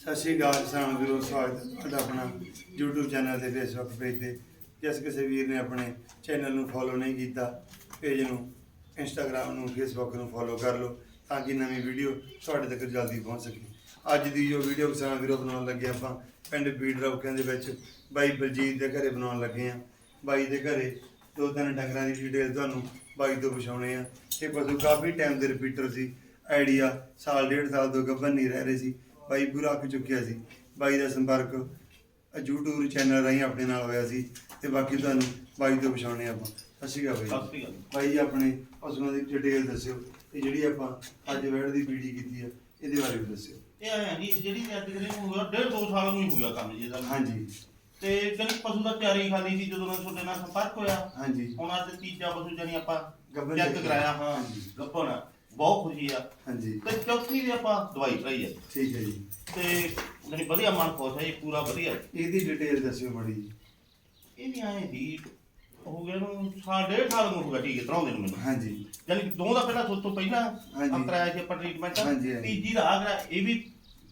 ਸਤਿ ਸ਼੍ਰੀ ਅਕਾਲ ਕਿਸਾਨ ਵੀਰੋ, ਸਵਾਗਤ ਹੈ ਤੁਹਾਡਾ ਆਪਣਾ YouTube ਚੈਨਲ ਤੇ, Facebook ਪੇਜ ਤੇ। ਜਿਸ ਕਿਸੇ ਵੀਰ ਨੇ ਆਪਣੇ ਚੈਨਲ ਨੂੰ ਫੋਲੋ ਨਹੀਂ ਕੀਤਾ ਪੇਜ ਨੂੰ, Instagram ਨੂੰ, Facebook ਨੂੰ ਫੋਲੋ ਕਰ ਲਓ ਤਾਂ ਕਿ ਨਵੀਂ ਵੀਡੀਓ ਤੁਹਾਡੇ ਤੱਕ ਜਲਦੀ ਪਹੁੰਚ ਸਕੇ। ਅੱਜ ਦੀ ਜੋ ਵੀਡੀਓ ਕਿਸਾਨ ਵੀਰੋ ਬਣਾਉਣ ਲੱਗੇ ਆਪਾਂ, ਪਿੰਡ ਬੀੜ ਰੌਕਿਆਂ ਦੇ ਵਿੱਚ ਬਾਈ ਬਲਜੀਤ ਦੇ ਘਰੇ ਬਣਾਉਣ ਲੱਗੇ ਆ ਬਾਈ ਦੇ ਘਰੇ ਦੋ ਤਿੰਨ ਡੰਗਰਾਂ ਦੀ ਡਿਟੇਲ ਤੁਹਾਨੂੰ ਬਾਈ ਤੋਂ ਪੁਛਾਉਣੇ ਆ ਇਹ ਪਸ਼ੂ ਕਾਫੀ ਟਾਈਮ ਦੇ ਰਿਪੀਟਰ ਸੀ ਆਈਡੀਆ ਸਾਲ, ਡੇਢ ਸਾਲ ਤੋਂ ਗੱਭਣ ਨਹੀਂ ਰਹਿ ਰਹੇ ਸੀ। ਬਾਈ ਪੂਰਾ ਅੱਕ ਚੁੱਕਿਆ ਸੀ? ਬਾਈ ਦਾ ਸੰਪਰਕ YouTube ਚੈਨਲ ਰਾਹੀਂ ਆਪਣੇ ਨਾਲ ਹੋਇਆ ਸੀ ਤੇ ਬਾਕੀ ਤੁਹਾਨੂੰ ਬਾਈ ਤੋਂ ਪਛਾਉਣੇ ਆਪਾਂ। ਸਤਿ ਸ਼੍ਰੀ ਅਕਾਲ ਬਾਈ ਸਤਿ ਸ਼੍ਰੀ ਅਕਾਲ। ਬਾਈ ਜੀ ਆਪਣੇ ਪਸ਼ੂਆਂ ਦੀ ਡਿਟੇਲ ਦੱਸਿਓ ਤੇ ਜਿਹੜੀ ਆਪਾਂ ਅੱਜ ਵੈੜ ਦੀ ਵੀਡੀ ਕੀਤੀ ਆ ਇਹਦੇ ਬਾਰੇ ਵੀ ਦੱਸਿਓ। ਇਹ ਆਇਆ ਜੀ ਜਿਹੜੀ ਅੱਜ ਕੱਲ੍ਹ ਨੂੰ ਹੋਇਆ ਡੇਢ ਦੋ ਸਾਲ ਨੂੰ ਹੀ ਹੋ ਗਿਆ ਕੰਮ ਜੀ ਇਹਦਾ। ਹਾਂਜੀ। ਤੇ ਜਾਨੀ ਪਸ਼ੂ ਦਾ ਤਿਆਰੀ ਖਾਲੀ ਸੀ ਜਦੋਂ ਨਾਲ ਤੁਹਾਡੇ ਨਾਲ ਸੰਪਰਕ ਹੋਇਆ? ਹਾਂਜੀ। ਹੁਣ ਅੱਜ ਤੀਜਾ ਪਸ਼ੂ ਜਾਨੀ ਆਪਾਂ ਗੱਭਣ ਚੈੱਕ check ਕਰਾਇਆ। ਹਾਂ ਹਾਂਜੀ। ਗੱਪਣ ਬਹੁਤ ਖੁਸ਼ੀ ਆ। ਹਾਂਜੀ। ਤੇ ਚੌਥੀ ਦੀ ਆਪਾਂ ਦਵਾਈ ਭਰਾਈ ਆ। ਠੀਕ ਹੈ ਜੀ। ਤੇ ਜਾਨੀ ਵਧੀਆ ਮਨ ਖੁਸ਼ ਹੈ ਜੀ ਪੂਰਾ ਵਧੀਆ। ਇਹਦੀ ਡਿਟੇਲ ਦੱਸਿਓ ਜੀ। ਇਹ ਵੀ ਆਏ ਜੀ ਹੋ ਗਿਆ ਨੂੰ ਸਾਲ ਡੇਢ ਸਾਲ ਨੂੰ ਹੋ ਗਿਆ ਟੀਕੇ ਤਰਾਉਂਦੇ ਨੂੰ ਮੈਨੂੰ। ਹਾਂਜੀ। ਜਾਨੀ ਦੋ ਦਾ ਪਹਿਲਾਂ ਤੋਂ ਤੋਂ ਪਹਿਲਾਂ ਹਾਂਜੀ। ਆਪਾਂ ਕਰਾਇਆ ਸੀ ਆਪਾਂ ਟ੍ਰੀਟਮੈਂਟ ਹਾਂਜੀ, ਹਾਂਜੀ। ਤੀਜੀ ਦਾ ਆ ਕਰਾਇਆ ਇਹ ਵੀ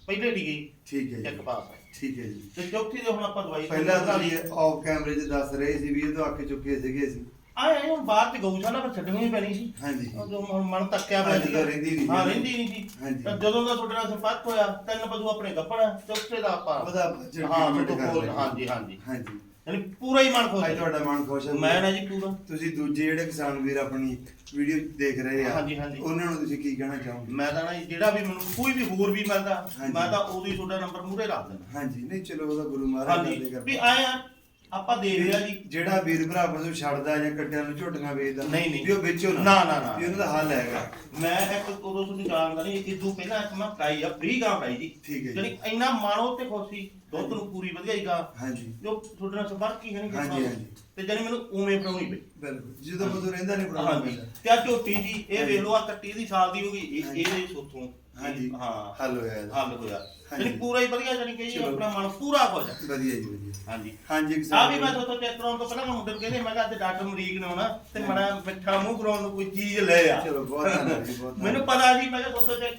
ਪਹਿਲੇ ਟੀਕੇ ਠੀਕ ਹੈ ਚੈੱਕ ਜੀ ਪਾਸ। ਹੈ ਠੀਕ ਹੈ ਜੀ। ਤੇ ਚੌਥੀ ਦੇ ਹੁਣ ਆਪਾਂ ਦਵਾਈ ਪਹਿਲਾਂ ਤੁਸੀਂ ਆਫ ਕੈਮਰੇ 'ਚ ਦੱਸ ਰਹੇ ਸੀ ਵੀ ਇਹ ਤਾਂ ਅੱਕ ਚੁੱਕੇ ਸੀਗੇ ਸੀ ਆਏ ਆਏ ਹੁਣ ਬਾਹਰ ਤੇ ਗਊਸ਼ਾਲਾ ਪਰ ਛੱਡਣੀ ਹੀ ਪੈਣੀ ਸੀ। ਹਾਂਜੀ। ਉਹ ਜੋ ਮਨ- ਮਨ ਤੱਕਿਆ ਪਿਆ ਹਾਂਜੀ, ਸੀਗਾ। ਤਾਂ ਰਹਿੰਦੀ ਨਹੀਂ ਸੀ। ਹਾਂ ਰਹਿੰਦੀ ਨਹੀਂ ਸੀ। ਹਾਂਜੀ। ਤਾਂ ਜਦੋਂ ਦਾ ਤੁਹਾਡੇ ਨਾਲ ਸੰਪਰਕ ਹੋਇਆ ਤਿੰਨ ਪਸ਼ੂ ਆਪਣੇ ਗੱਪਣ ਚੌਥੇ ਦਾ ਆਪਾਂ ਉਹਦਾ ਹਾਂ ਬਿਲਕੁਲ, ਕਰ ਰਹੇ। ਹਾਂਜੀ ਹਾਂਜੀ। ਹਾਂਜੀ। ਯਾਨੀ ਪੂਰਾ ਹੀ ਮਨ ਖੁਸ਼ ਅੱਜ ਹੈ। ਤੁਹਾਡਾ ਮਨ ਖੁਸ਼ ਹੈ। ਮੈਂ ਨਾ ਜੀ ਪੂਰਾ। ਤੁਸੀਂ ਦੂਜੇ ਜਿਹੜੇ ਕਿਸਾਨ ਵੀਰ ਆਪਣੀ ਵੀਡੀਓ ਦੇਖ ਰਹੇ ਆ ਹਾਂਜੀ, ਹਾਂਜੀ। ਉਹਨਾਂ ਨੂੰ ਤੁਸੀਂ ਕੀ ਕਹਿਣਾ ਚਾਹੋਗੇ? ਮੈਂ ਤਾਂ ਨਾ ਜੀ ਜਿਹੜਾ ਵੀ ਮੈਨੂੰ ਕੋਈ ਵੀ ਹੋਰ ਵੀ ਮਿਲਦਾ ਹਾਂਜੀ। ਮੈਂ ਤਾਂ ਉਦੋਂ ਹੀ ਤੁਹਾਡਾ ਨੰਬਰ ਮੂਹਰੇ ਰੱਖ ਦਿੰਦਾ। ਹਾਂਜੀ। ਨਹੀਂ ਚਲੋ ਉਹਦਾ ਗੁਰੂ ਮਹਾਰਾਜ ਹਾਂਜੀ। ਕਰਦੇ ਵੀ ਕਰ। ਆਏ ਆ ਆਪਾਂ ਦੇਖ ਲਿਆ ਜੀ ਜਿਹੜਾ ਵੀਰ ਭਰਾ ਪਸ਼ੂ ਛੱਡਦਾ ਜਾਂ ਕੱਟਿਆਂ ਨੂੰ ਝੋਟੀਆਂ ਵੇਚਦਾ ਨਹੀਂ, ਨਹੀਂ। ਵੀ ਉਹ ਵੇਚੋ ਨਾ ਨਾ, ਨਾ, ਨਾ। ਵੀ ਉਹਨਾਂ ਦਾ ਹੱਲ ਹੈਗਾ ਮੈਂ ਇੱਕ ਉਦੋਂ ਤੁਹਾਨੂੰ ਜਾਣਦਾ ਨਹੀਂ ਇਦੋਂ ਪਹਿਲਾਂ ਇੱਕ ਮੈਂ ਫਰਾਈ ਆ ਫ੍ਰੀ ਗਾਂ ਫਰਾਈ ਜੀ ਠੀਕ ਹੈ ਜੀ। ਯਾਨੀ ਇੰਨਾ ਮਾਣੋ ਤੇ ਖੁਸ਼ੀ ਦੁੱਧ ਨੂੰ ਪੂਰੀ ਵਧੀਆ ਹੀ ਗਾਂ ਹਾਂਜੀ ਜੋ ਤੁਹਾਡੇ ਨਾਲ ਸੰਪਰਕ ਹੀ ਹੈ ਨਹੀਂ ਹਾਂਜੀ, ਹਾਂਜੀ। ਤੇ ਜਾਨੀ ਮੈਨੂੰ ਉਵੇਂ ਫੜਾਉਣੀ ਪਈ ਬਿਲਕੁਲ ਜਦੋਂ ਪਸ਼ੂ ਰਹਿੰਦਾ ਨਹੀਂ ਬਣਾਉਣਾ ਹਾਂਜੀ ਪੈਂਦਾ ਤੇ ਆ ਝੋਟੀ ਜੀ ਇਹ ਹਾਂਜੀ। ਵੇਖ ਲਓ ਆ ਕੱਟੀ ਦੀ ਸਾਲ ਦੀ ਹੋ ਗਈ ਇਹ ਹਾਂਜੀ। ਇਹਦੇ ਸੋਥੋਂ ਹਾਂਜੀ ਹਾਂ ਹੱਲ ਹੋਇਆ ਇਹਦਾ। ਹੱਲ ਹੋਇਆ ਹਾਂਜੀ। ਪੂਰਾ ਹੀ ਵਧੀਆ ਜਾਨੀ ਕਿ ਜੀ ਚਲੋ। ਆਪਣਾ ਮਨ ਪੂਰਾ ਹੈ ਵਧੀਆ ਜੀ ਵਧੀਆ ਹਾਂਜੀ ਹਾਂਜੀ ਆ ਵੀ ਮੈਂ ਵੀਰ- ਤੋਂ ਚੈੱਕ ਕਰਾਉਣ ਤੋਂ ਪਹਿਲਾਂ ਮੈਂ ਮੁੰਡੇ ਨੂੰ ਕਹਿੰਦੇ ਮੈਂ ਕਿਹਾ ਅੱਜ ਡਾਕਟਰ ਮਰੀਕ ਨੇ ਆਉਣਾ ਤੇ ਮੜਾ ਮਿੱਠਾ ਮੂੰਹ ਕਰਾਉਣ ਨੂੰ ਕੋਈ ਚੀਜ਼ ਲੈ ਆ ਚਲੋ ਬਹੁਤ ਧੰਨਵਾਦ ਜੀ ਬਹੁਤ ਮੈਨੂੰ ਧੰਨਵਾਦ। ਪਤਾ ਸੀ ਮੈਂ ਕਿਹਾ ਦੋਸਤੋ ਚੈੱਕ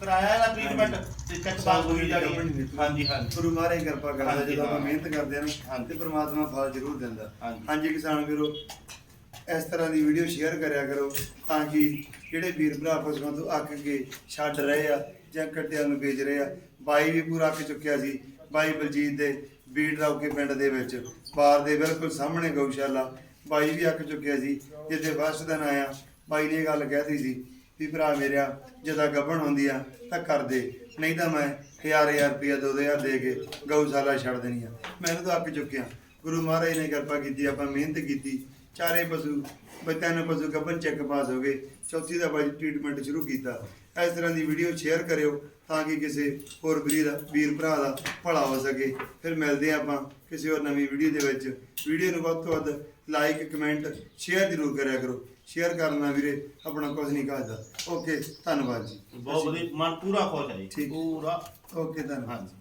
ਕਰਾਇਆ ਇਹਦਾ ਟ੍ਰੀਟਮੈਂਟ ਤੇ ਚੈੱਕ ਬਾਅਦ ਹੋਈ ਜਾਣੀ ਹੈ। ਹਾਂਜੀ ਹਾਂਜੀ ਗੁਰੂ ਮਹਾਰਾਜ ਕਿਰਪਾ ਕਰਦਾ ਹਾਂਜੀ, ਜਦੋਂ ਆਪਾਂ ਹਾਂ। ਮਿਹਨਤ ਕਰਦੇ ਨਾ ਹਾਂਜੀ। ਤੇ ਪ੍ਰਮਾਤਮਾ ਫਲ ਜ਼ਰੂਰ ਦਿੰਦਾ ਹਾਂਜੀ। ਹਾਂਜੀ ਕਿਸਾਨ ਵੀਰੋ ਇਸ ਤਰ੍ਹਾਂ ਦੀ ਵੀਡੀਓ ਸ਼ੇਅਰ ਕਰਿਆ ਕਰੋ ਤਾਂ ਕਿ ਜਿਹੜੇ ਵੀਰ ਭਰਾ ਪਸ਼ੂਆਂ ਤੋਂ ਅੱਕ ਕੇ ਛੱਡ ਰਹੇ ਆ ਜਾਂ ਕੱਟਿਆਂ ਨੂੰ ਵੇਚ ਰਹੇ ਆ। ਬਾਈ ਵੀ ਪੂਰਾ ਅੱਕ ਚੁੱਕਿਆ ਸੀ। ਬਾਈ ਬਲਜੀਤ ਦੇ ਬੀੜ ਰੌਕੇ ਪਿੰਡ ਦੇ ਵਿੱਚ। ਬਾਰ ਦੇ ਬਿਲਕੁਲ ਸਾਹਮਣੇ ਗਊਸ਼ਾਲਾ। ਬਾਈ ਵੀ ਅੱਕ ਚੁੱਕਿਆ ਸੀ। ਜਿੱਦੇ ਫਸਟ ਦਿਨ ਆਇਆ, ਬਾਈ ਨੇ ਇਹ ਗੱਲ ਕਹਿਤੀ ਸੀ ਵੀ ਭਰਾ ਮੇਰਿਆ, ਜਦਾ ਗੱਭਣ ਹੁੰਦੀ ਆ, ਤਾਂ ਕਰ ਦੇ। ਨਹੀਂ ਤਾਂ ਮੈਂ ਹਜ਼ਾਰ ਹਜ਼ਾਰ ਰੁਪਇਆ ਦੋ ਦੋ ਹਜ਼ਾਰ ਦੇ ਕੇ ਗਊਸ਼ਾਲਾ ਛੱਡ ਦੇਣੀ ਆ। ਮੈਨੂੰ ਤਾਂ ਅੱਕ ਚੁੱਕਿਆ। ਗੁਰੂ ਮਹਾਰਾਜ ਨੇ ਕਿਰਪਾ ਕੀਤੀ, ਆਪਾਂ ਮਿਹਨਤ ਕੀਤੀ। ਚਾਰੇ ਪਸ਼ੂ ਬਈ ਤਿੰਨ ਪਸ਼ੂ ਗੱਭਣ ਚੈੱਕ ਪਾਸ ਹੋ ਗਏ। ਚੌਥੀ ਦਾ ਬਾਈ ਟ੍ਰੀਟਮੈਂਟ ਸ਼ੁਰੂ ਕੀਤਾ। ਇਸ ਤਰ੍ਹਾਂ ਦੀ ਵੀਡੀਓ ਸ਼ੇਅਰ ਕਰਿਓ ਤਾਂ ਕਿ ਕਿਸੇ ਹੋਰ ਵੀਰ ਦਾ ਵੀਰ ਭਰਾ ਦਾ ਭਲਾ ਹੋ ਸਕੇ। ਫਿਰ ਮਿਲਦੇ ਆਪਾਂ ਕਿਸੇ ਹੋਰ ਨਵੀਂ ਵੀਡੀਓ ਦੇ ਵਿੱਚ। ਵੀਡੀਓ ਨੂੰ ਵੱਧ ਤੋਂ ਵੱਧ ਲਾਈਕ ਕਮੈਂਟ ਸ਼ੇਅਰ ਜ਼ਰੂਰ ਕਰਿਆ ਕਰੋ। ਸ਼ੇਅਰ ਕਰਨ ਵੀਰੇ ਆਪਣਾ ਕੁਝ ਨਹੀਂ ਕਹਦਾ ਓਕੇ ਧੰਨਵਾਦ ਜੀ। ਬਹੁਤ ਵਧੀਆ। ਮਨ ਪੂਰਾ ਖੁਸ਼ ਹੈ ਜੀ। ਠੀਕ। ਪੂਰਾ। ਓਕੇ ਧੰਨਵਾਦ ਹਾਂਜੀ